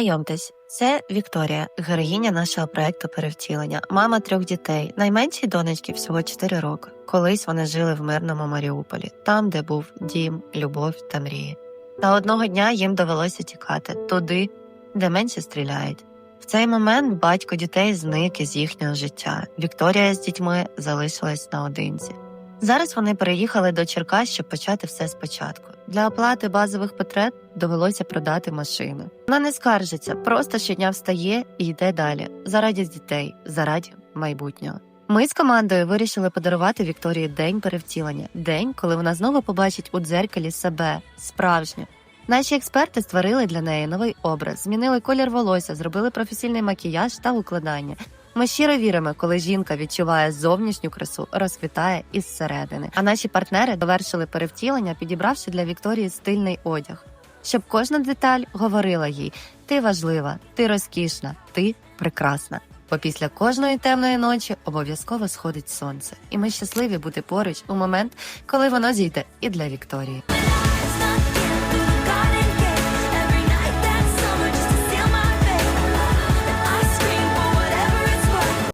Знайомтесь, це Вікторія, героїня нашого проекту перевтілення, мама трьох дітей. Найменшій донечці всього 4 роки. Колись вони жили в мирному Маріуполі, там, де був дім, любов та мрії. Та одного дня їм довелося тікати туди, де менше стріляють. В цей момент батько дітей зник із їхнього життя. Вікторія з дітьми залишилась наодинці. Зараз вони переїхали до Черкас, щоб почати все спочатку. Для оплати базових потреб довелося продати машину. Вона не скаржиться, просто щодня встає і йде далі. Заради дітей, заради майбутнього. Ми з командою вирішили подарувати Вікторії день перевтілення, день, коли вона знову побачить у дзеркалі себе справжню. Наші експерти створили для неї новий образ, змінили колір волосся, зробили професійний макіяж та укладання. Ми щиро віримо, коли жінка відчуває зовнішню красу, розквітає із середини. А наші партнери довершили перевтілення, підібравши для Вікторії стильний одяг, щоб кожна деталь говорила їй: ти важлива, ти розкішна, ти прекрасна. Бо після кожної темної ночі обов'язково сходить сонце, і ми щасливі бути поруч у момент, коли воно зійде і для Вікторії.